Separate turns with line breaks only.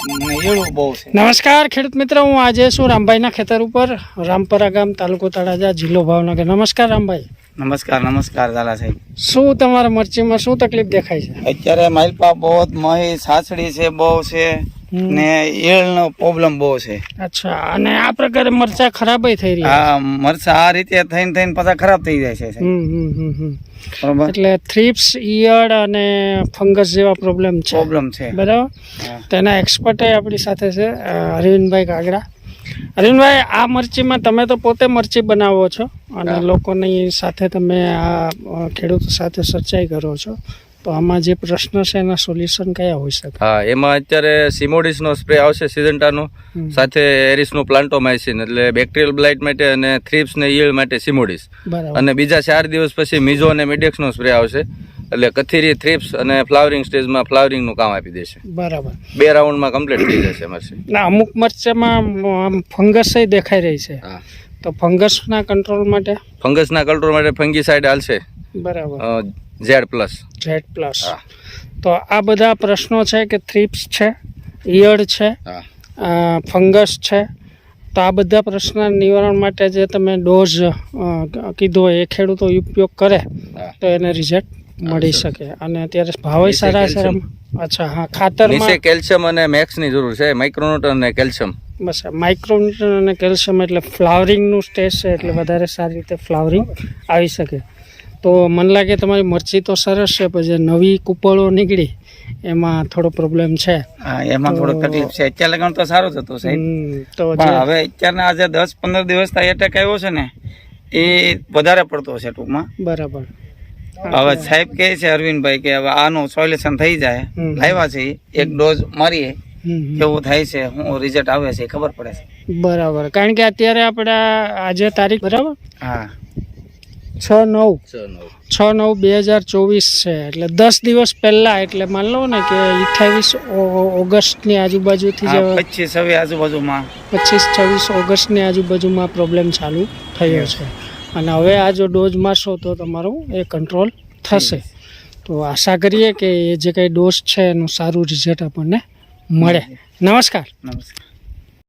નમસ્કાર ખેડૂત મિત્ર હું આજે છું રામભાઈના ખેતર ઉપર રામપરા ગામ તાલુકો તળાજા જિલ્લો ભાવનગર. નમસ્કાર રામભાઈ.
નમસ્કાર નમસ્કાર દાદા સાહેબ
શું તમારા મરચીમાં શું તકલીફ દેખાય છે?
અત્યારે માલપા બહુ મહી સાસડી છે બહુ છે. ને ઈયળનો પ્રોબ્લેમ બહુ છે.
અચ્છા અને આ પ્રકારે મરચા ખરાબ થઈ રહી
હા મરચા આ રીતે થઈને થઈને પાછા ખરાબ થઈ જાય છે. બરોબર?
એટલે થ્રીપ્સ ઈયળ અને ફંગસ જેવા પ્રોબ્લેમ છે.
પ્રોબ્લેમ છે.
બરાબર? તેના એક્સપર્ટ આપણી સાથે છે અરવિંદભાઈ કાગડા અરવિંદભાઈ આ મરચીમાં તમે તો પોતે મરચી બનાવો છો અને લોકોની સાથે તમે આ ખેડૂતો સાથે સચ્ચાઈ કરો છો. તો આમાં જે પ્રશ્ન છે એના સોલ્યુશન કયા હોઈ શકે?
હા એમાં અત્યારે સિમોડિસનો સ્પ્રે આવશે સિઝન્ટાનો. સાથે એરિસનો પ્લાન્ટોમાઇસિન એટલે બેક્ટેરિયલ બ્લાઇટ માટે અને થ્રીપ્સ ને ઈયળ માટે સિમોડિસ અને બીજા ચાર દિવસ પછી મિઝો અને મિડેક્સનો સ્પ્રે આવશે એટલે કથીરી થ્રીપ્સ અને ફ્લાવરિંગ સ્ટેજમાં ફ્લાવરિંગનું કામ આપી દેશે.
બરાબર.
બે રાઉન્ડમાં કમ્પ્લીટ થઈ જશે મરસી
ના અમુક મરચામાં ફંગસ દેખાઈ રહી છે.
હા.
તો ફંગસના કંટ્રોલ માટે?
ફંગસના કંટ્રોલ માટે ફંગીસાઇડ હાલશે.
બરાબર.
Z plus
Z plus. તો આ બધા પ્રશ્નો છે કે થ્રીપ્સ છે ઈયળ છે ફંગસ છે. તો આ બધા પ્રશ્નના નિવારણ માટે જે તમે ડોઝ કીધો એ ખેડૂતો ઉપયોગ કરે તો એને રિઝલ્ટ મળી શકે. અને અત્યારે ભાવે સારા. સારા અચ્છા હા
નીચે
ખાતરમાં
કેલ્શિયમ અને મેક્સની જરૂર છે માઇક્રોન્યુટન અને કેલ્શિયમ.
બસ માઇક્રોન્યુટ્રન અને કેલ્શિયમ એટલે ફ્લાવરિંગનું સ્ટેજ છે એટલે વધારે સારી રીતે ફ્લાવરિંગ આવી શકે. તો મને લાગે તમારી મરચી તો સરસ છે પછી જે નવી કૂપળો નીકળી એમાં થોડો પ્રોબ્લેમ છે.
હા એમાં થોડોક
તો-
તકલીફ છે. અત્યારે લગન તો સારું હતું સાહેબ
તો
હવે અત્યારના આજે દસ પંદર દિવસ થાય એટેક આવ્યો છે ને એ વધારે પડતો છે ટૂંકમાં.
બરાબર.
હવે સાહેબ કહે છે અરવિંદભાઈ કે હવે આનું સોલ્યુશન થઈ જાય. લાવ્યા છે. એક ડોઝ મારીએ. કેવું થાય છે હું રિઝલ્ટ આવે છે ખબર પડે છે.
બરાબર. કારણ કે અત્યારે આપણે આજે તારીખ બરાબર?
હા.
છ નવ. છ નવ. બે હજાર ચોવીસ છે. એટલે દસ દિવસ પહેલા એટલે માન લો ને કે અઠ્યાવીસ ઓગસ્ટની આજુબાજુથી જે
પચીસ આજુબાજુમાં.
પચીસ છવ્વીસ ઓગસ્ટની આજુબાજુમાં પ્રોબ્લેમ ચાલુ થયો છે. અને હવે આ જો ડોઝ મારશો તો તમારું એ કંટ્રોલ થશે. તો આશા કરીએ કે એ જે કંઈ ડોઝ છે એનું સારું રિઝલ્ટ આપણને મળે. નમસ્કાર.
નમસ્કાર.